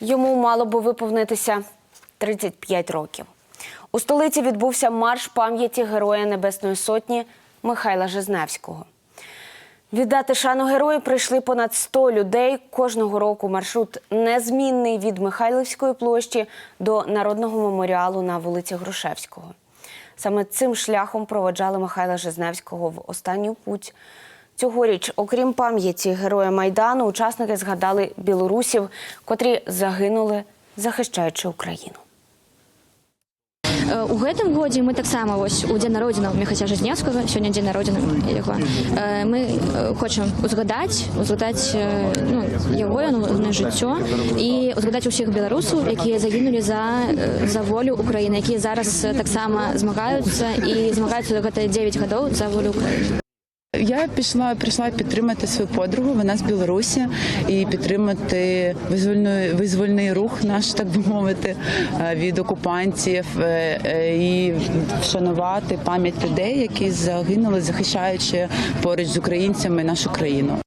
Йому мало би виповнитися 35 років. У столиці відбувся марш пам'яті Героя Небесної Сотні Михайла Жизневського. Віддати шану герою прийшли понад 100 людей. Кожного року маршрут незмінний від Михайлівської площі до народного меморіалу на вулиці Грушевського. Саме цим шляхом проводжали Михайла Жизневського в останню путь. Цьогоріч, окрім пам'яті героя Майдану, учасники згадали білорусів, котрі загинули, захищаючи Україну. Е, У гэтым годзе мы таксама вось у дзень народзіна Міхася Жизневскага сёння дзень народзіна яго Е, мы е, хочам узгадаць узгадаць е, ну, яго яно жыццё і узгадаць усіх беларусаў якія загінулі за е, за волю Украіны якія зараз е, таксама змагаюцца і змагаюцца гэта 9 гадоў за волю Украіны я пішла, прийшла підтримати свою подругу. Вона з Білорусі, і підтримати визвольний, визвольний рух наш, так би мовити, е, від окупантів е, е, і вшанувати пам'ять людей, які загинули, захищаючи поруч з українцями нашу країну.